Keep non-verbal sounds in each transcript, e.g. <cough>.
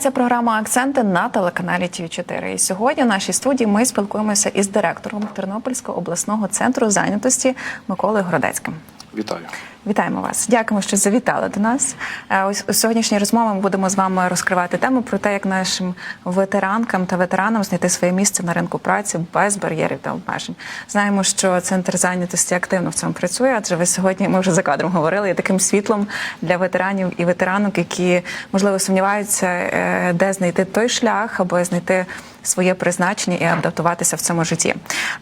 Це програма Акценти на телеканалі ТВ 4 І сьогодні в нашій студії ми спілкуємося із директором Тернопільського обласного центру зайнятості Миколою Городецьким. Вітаю. Вітаємо вас. Дякуємо, що завітали до нас. Е, Ось у сьогоднішній розмові ми будемо з вами розкривати тему про те, як нашим ветеранкам та ветеранам знайти своє місце на ринку праці без бар'єрів та обмежень. Знаємо, що центр зайнятості активно в цьому працює, адже ви сьогодні ми вже за кадром говорили є таким світлом для ветеранів і ветеранок, які можливо сумніваються, е, де знайти той шлях, аби знайти своє призначення і адаптуватися в цьому житті.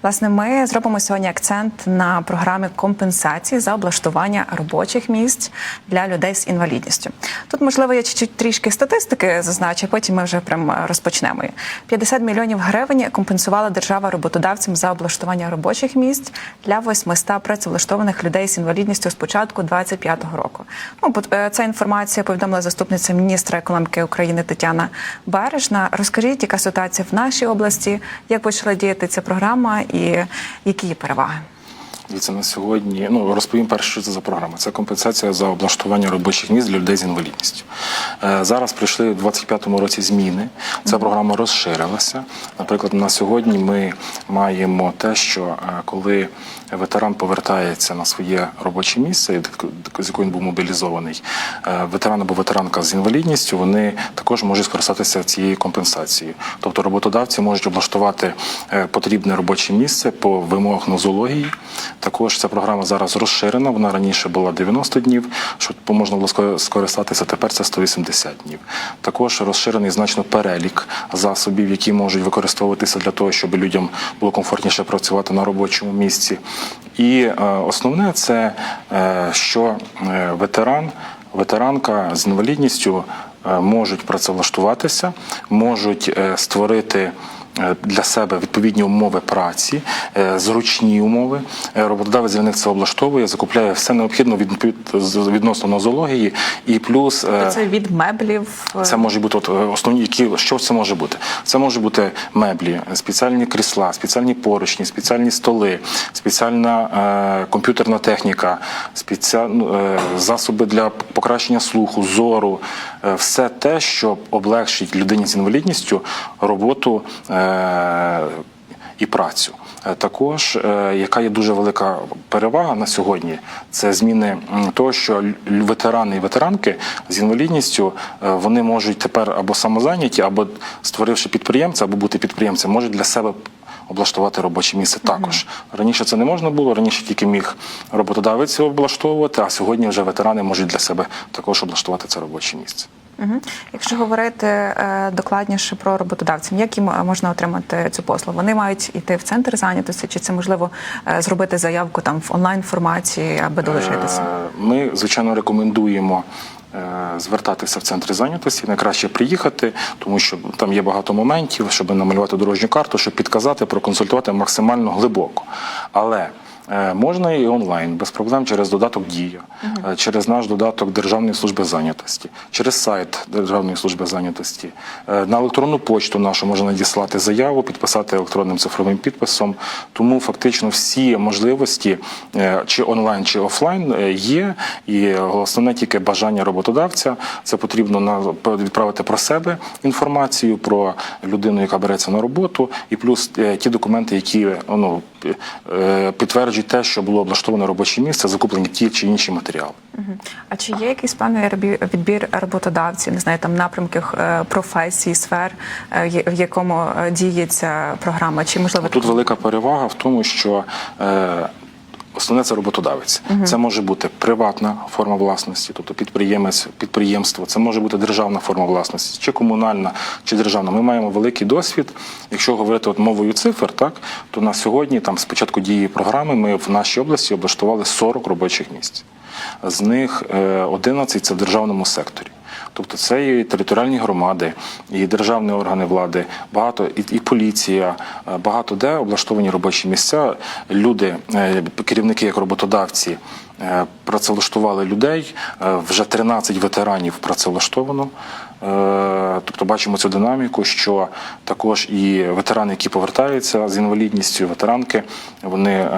Власне, ми зробимо сьогодні акцент на програмі компенсації за облаштування робочих місць для людей з інвалідністю. Тут можливо я чуть-чуть трішки статистики зазначу, потім ми вже прям розпочнемо. 50 мільйонів гривень компенсувала держава роботодавцям за облаштування робочих місць для 800 працевлаштованих людей з інвалідністю з початку 2025 року. Ну е, ця інформація повідомила заступниця міністра економіки України Тетяна Бережна. Розкажіть, яка ситуація в нашій області, як почала діяти ця програма і які її переваги? Дивіться, на сьогодні ну розповім перше, що це за програма. Це компенсація за облаштування робочих місць для людей з інвалідністю. Е, зараз прийшли в 25-му році зміни. Ця програма розширилася. Наприклад, на сьогодні ми маємо те, що е, коли ветеран повертається на своє робоче місце, з якого він був мобілізований, е, ветеран або ветеранка з інвалідністю, вони також можуть скористатися цією компенсацією. Тобто роботодавці можуть облаштувати потрібне робоче місце по вимогах нозології. Також ця програма зараз розширена. Вона раніше була 90 днів, щоб можна було скористатися. Тепер це 180 днів. Також розширений значно перелік засобів, які можуть використовуватися для того, щоб людям було комфортніше працювати на робочому місці. І е, основне це е, що е, ветеран, ветеранка з інвалідністю можуть працевлаштуватися, можуть створити для себе відповідні умови праці, е, зручні умови. Е, Роботодавець для них це облаштовує, закупляє все необхідне від, відносно нозології, і плюс е, Це від меблів. е, це може бути от, е, основні, які що це може бути. Це може бути меблі, спеціальні крісла, спеціальні поручні, спеціальні столи, спеціальна е, комп'ютерна техніка, спеціаль, ну, е, засоби для покращення слуху, зору, е, все те, що облегшить людині з інвалідністю роботу. Е, і працю. Е, Також, е, яка є дуже велика перевага на сьогодні, це зміни того, що ветерани і ветеранки з інвалідністю е, вони можуть тепер або самозайняті, або створивши підприємця, або бути підприємцем, можуть для себе облаштувати робоче місце також. Раніше це не можна було, раніше тільки міг роботодавець облаштовувати, а сьогодні вже ветерани можуть для себе також облаштувати це робоче місце. Угу. Якщо говорити е, докладніше про роботодавців, як їм е, можна отримати цю послугу? Вони мають йти в центр зайнятості, чи це можливо е, зробити заявку там в онлайн форматі, аби долучитися? Е, Ми, звичайно, рекомендуємо. е, Звертатися в центри зайнятості найкраще приїхати, тому що там є багато моментів, щоб намалювати дорожню карту, щоб підказати, проконсультувати максимально глибоко. Але можна і онлайн без проблем через додаток Дія, е, через наш додаток Державної служби зайнятості, через сайт Державної служби зайнятості, Е, на електронну почту нашу можна надіслати заяву, підписати електронним цифровим підписом. Тому фактично всі можливості е, чи онлайн, чи офлайн е, є. І основне тільки бажання роботодавця. Це потрібно відправити про себе інформацію про людину, яка береться на роботу, і плюс е, ті документи, які ну, е, підтверджують те, що було облаштоване робоче місце, закуплені ті чи інші матеріали. А чи є якийсь певний відбір роботодавців, не знаю, там напрямків е, професій, сфер, е, в якому діється програма? Чи можливо Тут велика перевага в тому, що е, основне це роботодавець. Це може бути приватна форма власності, тобто підприємець, підприємство. Це може бути державна форма власності, чи комунальна, чи державна. Ми маємо великий досвід. Якщо говорити от мовою цифр, так то на сьогодні, там з початку дії програми, ми в нашій області облаштували 40 робочих місць. З них е, 11 – це в державному секторі. Тобто це і територіальні громади, і державні органи влади, багато і, і поліція, е, багато де облаштовані робочі місця. Люди, е, керівники як роботодавці, е, працевлаштували людей. Вже 13 ветеранів працевлаштовано. Тобто бачимо цю динаміку, що також і ветерани, які повертаються з інвалідністю, ветеранки, вони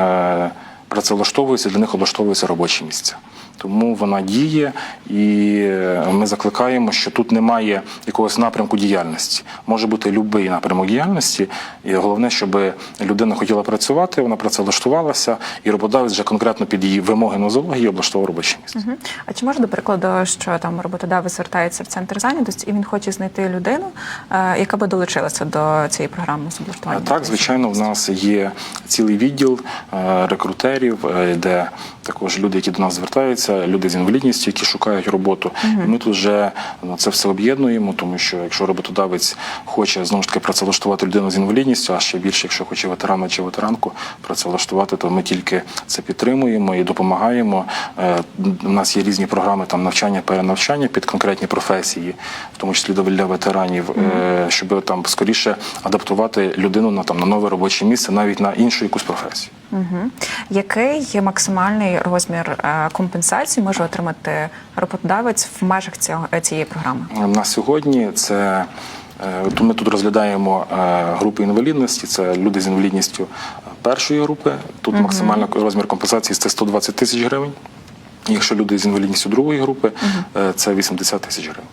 працевлаштовуються, для них облаштовуються робочі місця. Тому вона діє, і е, ми закликаємо, що тут немає якогось напрямку діяльності. Може бути будь-який напрямок діяльності, і головне, щоб людина хотіла працювати, вона працевлаштувалася, і роботодавець вже конкретно під її вимоги нозології облаштував робоче місце. Мгм. А чи може, до прикладу, що там роботодавець звертається в центр зайнятості і він хоче знайти людину, е, яка би долучилася до цієї програми з облаштування? Так, звичайно, в нас є цілий відділ е, рекрутерів, де також люди, які до нас звертаються, люди з інвалідністю, які шукають роботу. І ми тут вже ну, це все об'єднуємо, тому що якщо роботодавець хоче знову ж таки працевлаштувати людину з інвалідністю, а ще більше, якщо хоче ветерана чи ветеранку працевлаштувати, то ми тільки це підтримуємо і допомагаємо. Е, У нас є різні програми там навчання, перенавчання під конкретні професії, в тому числі для ветеранів, е, щоб там скоріше адаптувати людину на там на нове робоче місце, навіть на іншу якусь професію. Угу. Який є максимальний розмір е, компенсації може отримати роботодавець в межах цього цієї програми? На сьогодні це е, ми тут розглядаємо е, групи інвалідності. Це люди з інвалідністю першої групи. Тут максимальний розмір компенсації це 120 тисяч гривень. Якщо люди з інвалідністю другої групи, е, це 80 тисяч гривень.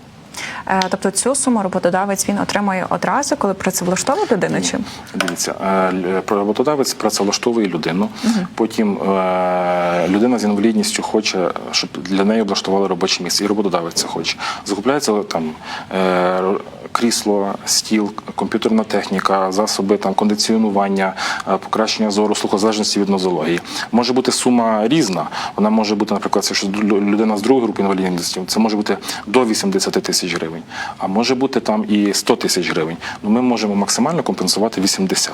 Е, Тобто цю суму роботодавець він отримує одразу, коли працевлаштовує людину? Чи Дивіться, е, роботодавець працевлаштовує людину. Потім е, людина з інвалідністю хоче, щоб для неї облаштували робоче місце, і роботодавець це хоче. Закупляється там крісло, стіл, комп'ютерна техніка, засоби там кондиціонування, е, покращення зору, слухозалежності від нозології. Може бути сума різна. Вона може бути, наприклад, якщо лю- людина з другої групи інвалідності, це може бути до 80 тисяч гривень, а може бути там і 100 тисяч гривень. Ну ми можемо максимально компенсувати 80.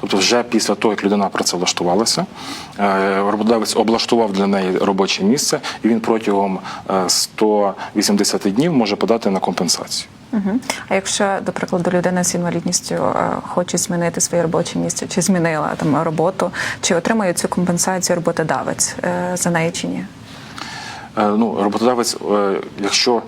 Тобто, вже після того, як людина працевлаштувалася, е, роботодавець облаштував для неї робоче місце, і він протягом е, 180 днів може подати на компенсацію. Угу. А якщо, до прикладу, людина з інвалідністю е, хоче змінити своє робоче місце, чи змінила там роботу, чи отримує цю компенсацію роботодавець е, за неї чи ні? Е, Ну, роботодавець, е, якщо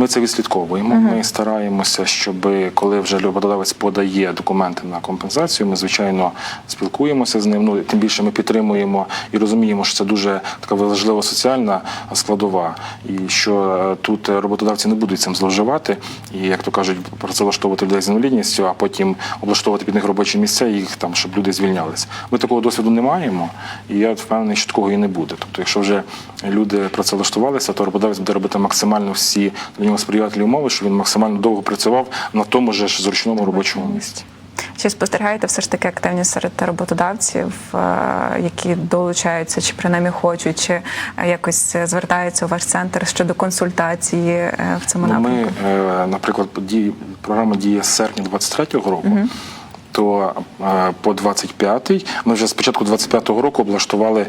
ми це відслідковуємо, ми стараємося, щоб коли вже роботодавець подає документи на компенсацію, ми звичайно спілкуємося з ним. Ну тим більше ми підтримуємо і розуміємо, що це дуже така важлива соціальна складова, і що е, тут роботодавці не будуть цим зловживати, і як то кажуть, працевлаштовувати людей з інвалідністю, а потім облаштовувати під них робочі місця, і їх там, щоб люди звільнялися. Ми такого досвіду не маємо, і я впевнений, що такого і не буде. Тобто, якщо вже люди працевлаштувалися, то роботодавець буде робити максимально всі для нього сприятливі умови, щоб він максимально довго працював на тому ж зручному робочому місці. Чи спостерігаєте все ж таки активність серед роботодавців, е, які долучаються, чи принаймні хочуть, чи е, якось звертаються у ваш центр щодо консультації е, в цьому Ну, напрямку? е, наприклад, дії, програма діє з серпня 23-го року. То е, по 25-й ми вже з початку 25-го року облаштували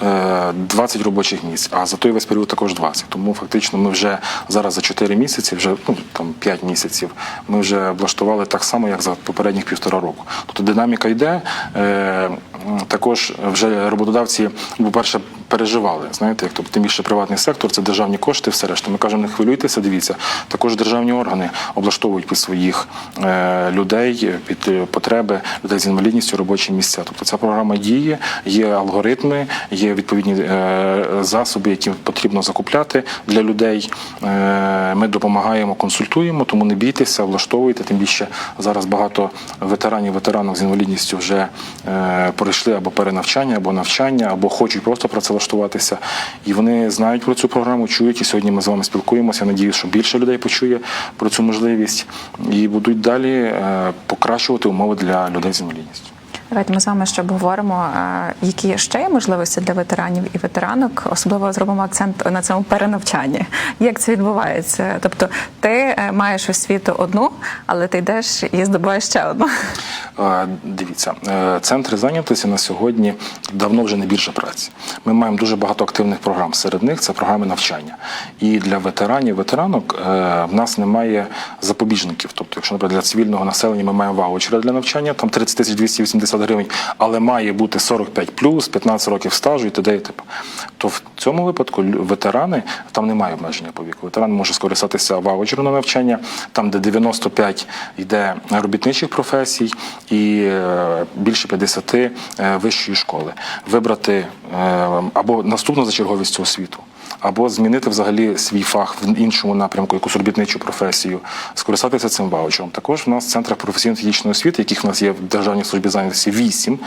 20 робочих місць, а за той весь період також 20. Тому фактично ми вже зараз за 4 місяці, вже ну там 5 місяців, ми вже облаштували так само, як за попередніх півтора року. Тобто динаміка йде. Е, також вже роботодавці, по-перше, переживали. Знаєте, як тобто, тим більше приватний сектор, це державні кошти, все решта. Ми кажемо, не хвилюйтеся, дивіться. Також державні органи облаштовують під своїх е, людей, під е, потреби людей з інвалідністю робочі місця. Тобто ця програма діє, є алгоритми, є відповідні е, засоби, які потрібно закупляти для людей. Е, ми допомагаємо, консультуємо, тому не бійтеся, влаштовуйте. Тим більше зараз багато ветеранів, ветеранок з інвалідністю вже е, пройшли або перенавчання, або навчання, або хочуть просто працевлаштуватися. І вони знають про цю програму, чують. І сьогодні ми з вами спілкуємося. Надіюсь, що більше людей почує про цю можливість і будуть далі е, покращувати умови для людей з інвалідністю. Давайте ми з вами ще обговоримо, е, які ще є можливості для ветеранів і ветеранок, особливо зробимо акцент на цьому перенавчанні. Як це відбувається? Тобто, ти е, маєш освіту одну, але ти йдеш і здобуваєш ще одну. Е, дивіться, центри зайнятості на сьогодні давно вже не більше праці. Ми маємо дуже багато активних програм. Серед них це програми навчання. І для ветеранів ветеранок в нас немає запобіжників. Тобто, якщо наприклад, для цивільного населення ми маємо ваучери для навчання, там 30 280 гривень, але має бути 45 плюс, 15 років стажу і т.д. і т.п. То в цьому випадку ветерани там немає обмеження по віку. Ветеран може скористатися ваучером на навчання, там, де 95 йде робітничих професій і е, більше 50 е, вищої школи. Вибрати е, або наступну за черговістю освіту. Або змінити взагалі свій фах в іншому напрямку, якусь робітничу професію, скористатися цим ваучером. Також в нас в центрах професійно-технічної освіти, яких в нас є в Державній службі зайнятості 8,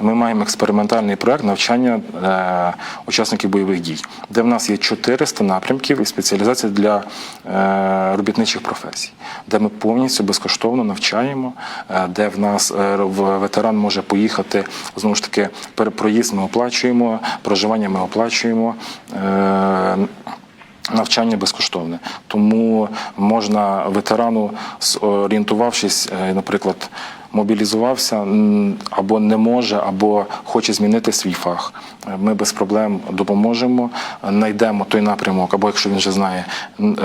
ми маємо експериментальний проект навчання е, учасників бойових дій, де в нас є 400 напрямків і спеціалізація для е, робітничих професій, де ми повністю безкоштовно навчаємо, е, де в нас е, ветеран може поїхати знову ж таки проїзд ми оплачуємо, проживання ми оплачуємо. е, Навчання безкоштовне, тому можна ветерану, орієнтувавшись, е, наприклад, мобілізувався або не може, або хоче змінити свій фах. Ми без проблем допоможемо, знайдемо той напрямок, або якщо він вже знає,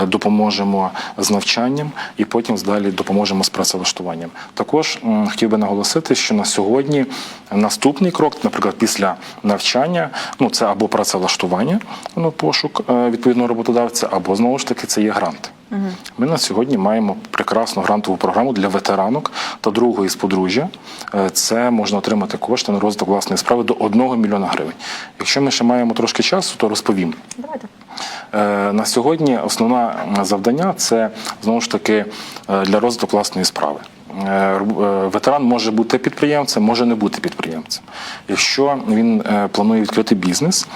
допоможемо з навчанням і потім далі допоможемо з працевлаштуванням. Також хотів би наголосити, що на сьогодні наступний крок, наприклад, після навчання, ну це або працевлаштування, ну пошук е, відповідного роботодавця, або знову ж таки це є Ми на сьогодні маємо прекрасну грантову програму для ветеранок та другого із подружжя. Е, Це можна отримати кошти на розвиток власної справи до 1 мільйона гривень. Якщо ми ще маємо трошки часу, то розповім. Давайте. Е, На сьогодні основне завдання це знову ж таки е, для розвитку власної справи. Ветеран може бути підприємцем, може не бути підприємцем. Якщо він планує відкрити бізнес,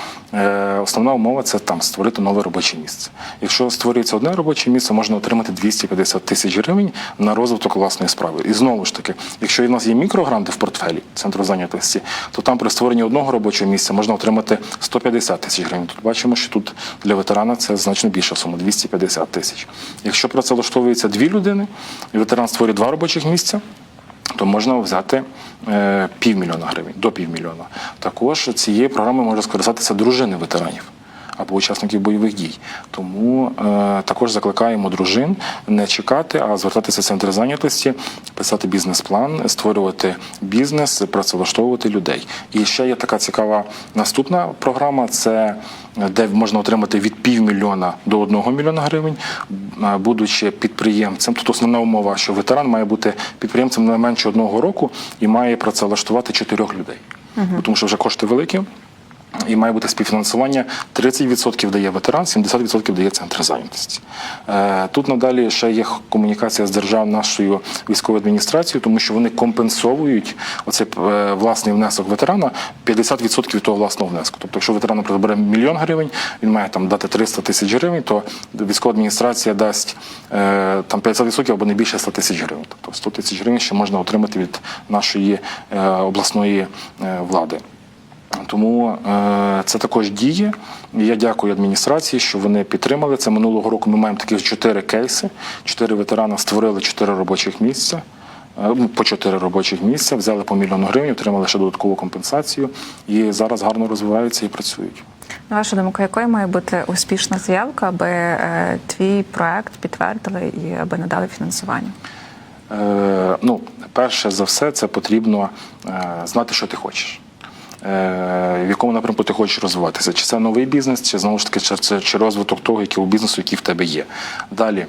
основна умова це там створити нове робоче місце. Якщо створюється одне робоче місце, можна отримати 250 тисяч гривень на розвиток власної справи. І знову ж таки, якщо у нас є мікрогранти в портфелі центру зайнятості, то там при створенні одного робочого місця можна отримати 150 тисяч гривень. Тут бачимо, що тут для ветерана це значно більша сума 250 тисяч. Якщо працевлаштовується дві людини, і ветеран створює два робочих місця. То можна взяти е, півмільйона гривень до півмільйона. Також цією програмою може скористатися дружини ветеранів або учасників бойових дій. Тому е, також закликаємо дружин не чекати, а звертатися в центр зайнятості, писати бізнес-план, створювати бізнес, працевлаштовувати людей. І ще є така цікава наступна програма: це де можна отримати від півмільйона до одного мільйона гривень, е, будучи підприємцем. Тут основна умова, що ветеран має бути підприємцем не менше одного року і має працевлаштувати чотирьох людей, тому що вже кошти великі. І має бути співфінансування 30% дає ветеран, 70% дає центр зайнятості. Е, Тут надалі ще є комунікація з державною нашою військовою адміністрацією, тому що вони компенсовують оцей е, власний внесок ветерана 50% від того власного внеску. Тобто, якщо ветеран наприклад, мільйон гривень, він має там дати 300 тисяч гривень, то військова адміністрація дасть е, там 50% або не більше 100 тисяч гривень. Тобто 100 тисяч гривень ще можна отримати від нашої обласної влади. Тому е, це також діє. Я дякую адміністрації, що вони підтримали це. Минулого року ми маємо таких чотири кейси. Чотири ветерана створили чотири робочих місця. е, ну, По чотири робочих місця, взяли по мільйону гривень, отримали ще додаткову компенсацію і зараз гарно розвиваються і працюють. На вашу думку, якою має бути успішна заявка, аби е, твій проект підтвердили і аби надали фінансування? Е, ну, перше за все, це потрібно знати, що ти хочеш. Е, в якому напрямку ти хочеш розвиватися? Чи це новий бізнес, чи знову ж таки, чи чи розвиток того, який у бізнесу, який в тебе є. Далі,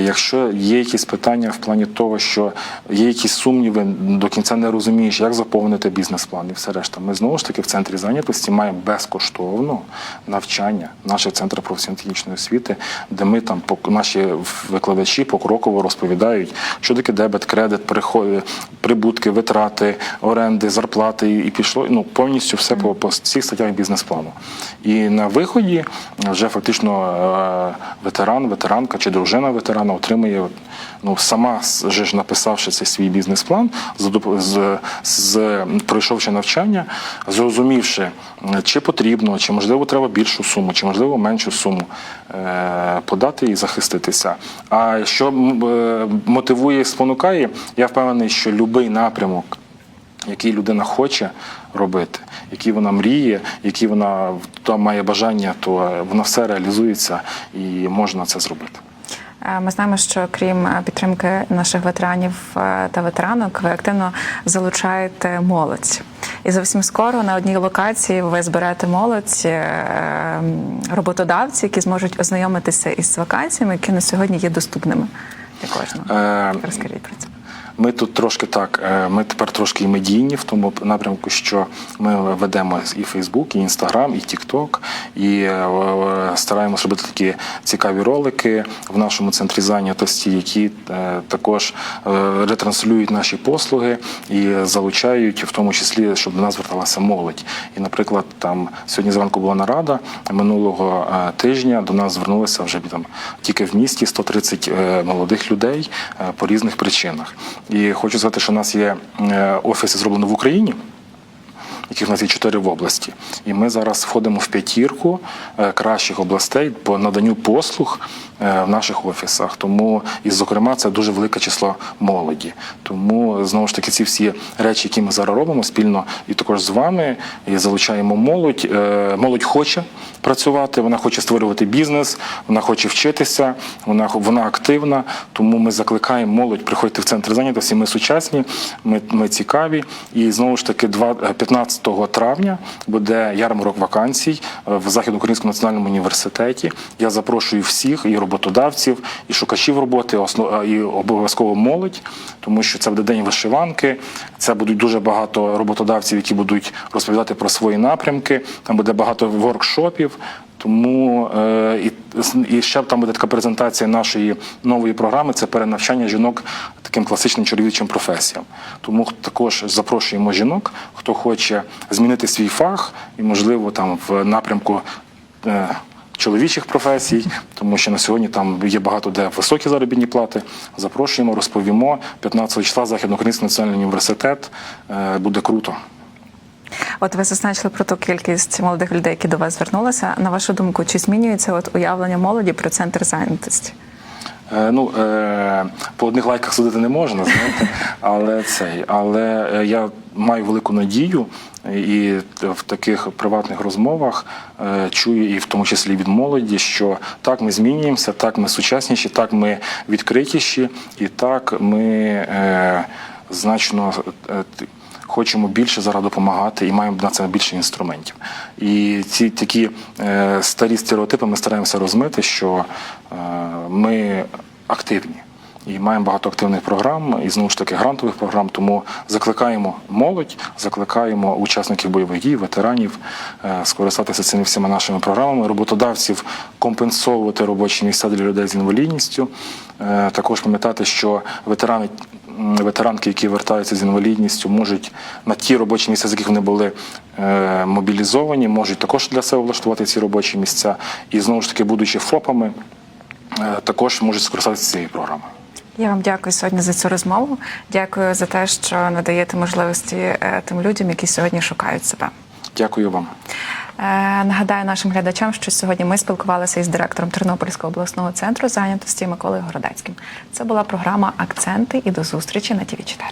якщо є якісь питання в плані того, що є якісь сумніви, до кінця не розумієш, як заповнити бізнес-план і все решта, ми знову ж таки в центрі зайнятості маємо безкоштовно навчання наших центрів професійно-технічної освіти, де ми там наші викладачі покроково розповідають, що таке дебет, кредит, прибутки, витрати, оренди, зарплати і пішло. Ну повністю все по, по всіх статтях бізнес-плану. І на виході вже фактично е, ветеран, ветеранка чи дружина ветерана отримує ну сама же ж написавши цей свій бізнес-план, з, з, пройшовши навчання, зрозумівши, е, чи потрібно, чи можливо треба більшу суму, чи можливо меншу суму е, подати і захиститися. А що е, мотивує і спонукає, я впевнений, що будь-який напрямок який людина хоче робити, який вона мріє, який вона там має бажання, то воно все реалізується і можна це зробити. Е, Ми знаємо, що крім е, підтримки наших ветеранів е, та ветеранок, ви активно залучаєте молодь. І зовсім скоро на одній локації ви зберете молодь роботодавці, які зможуть ознайомитися із вакансіями, які на сьогодні є доступними для кожного. Розкажіть про це. Ми тут трошки так, е, ми тепер трошки і медійні в тому напрямку, що ми ведемо і Фейсбук, і Інстаграм, і Тікток, і е, стараємося робити такі цікаві ролики в нашому центрі зайнятості, які е, також ретранслюють наші послуги і залучають, в тому числі, щоб до нас зверталася молодь. І, наприклад, там сьогодні зранку була нарада минулого тижня. До нас звернулися вже там тільки в місті 130 е, молодих людей по різних причинах. І хочу сказати, що у нас є е, офіси зроблені в Україні. Яких у нас є чотири в області, і ми зараз входимо в п'ятірку е, кращих областей по наданню послуг е, в наших офісах. Тому і, зокрема, це дуже велике число молоді. Тому знову ж таки ці всі речі, які ми зараз робимо спільно, і також з вами і залучаємо молодь. Е, Молодь хоче працювати, вона хоче створювати бізнес, вона хоче вчитися, вона вона активна. Тому ми закликаємо молодь приходити в центр зайнятості. Ми сучасні, ми, ми цікаві. І знову ж таки, два- е, 15 травня буде ярмарок вакансій е, в Західноукраїнському національному університеті. Я запрошую всіх і роботодавців, і шукачів роботи, е, і обов'язково молодь, тому що це буде день вишиванки. Це будуть дуже багато роботодавців, які будуть розповідати про свої напрямки. Там буде багато воркшопів. Тому е, і, ще там буде така презентація нашої нової програми. Це перенавчання жінок таким класичним чоловічим професіям. Тому також запрошуємо жінок, хто хоче змінити свій фах і, можливо, там в напрямку. Е, Чоловічих професій, тому що на сьогодні там є багато де високі заробітні плати. Запрошуємо, розповімо. 15 числа Західноукраїнський національний університет Е, буде круто. От ви зазначили про ту кількість молодих людей, які до вас звернулися. На вашу думку, чи змінюється от уявлення молоді про центр зайнятості? Е, Ну, е, по одних лайках судити не можна, знаєте, <laughs> але цей, але е, я маю велику надію і в таких приватних розмовах чую, і в тому числі від молоді, що так ми змінюємося, так ми сучасніші, так ми відкритіші, і так ми значно. Хочемо більше зараз допомагати і маємо на це більше інструментів. І ці такі е, старі стереотипи ми стараємося розмити, що е, ми активні і маємо багато активних програм, і знову ж таки грантових програм. Тому закликаємо молодь, закликаємо учасників бойових дій, ветеранів е, скористатися цими всіма нашими програмами, роботодавців компенсовувати робочі місця для людей з інвалідністю. Е, Також пам'ятати, що ветерани ветеранки, які вертаються з інвалідністю, можуть на ті робочі місця, з яких вони були е, мобілізовані, можуть також для себе влаштувати ці робочі місця. І знову ж таки, будучи ФОПами, е, також можуть скористатися цією програмою. Я вам дякую сьогодні за цю розмову. Дякую за те, що надаєте можливості е, тим людям, які сьогодні шукають себе. Дякую вам. Е, Нагадаю нашим глядачам, що сьогодні ми спілкувалися із директором Тернопільського обласного центру зайнятості Миколою Городецьким. Це була програма Акценти і до зустрічі на ТІВІ 4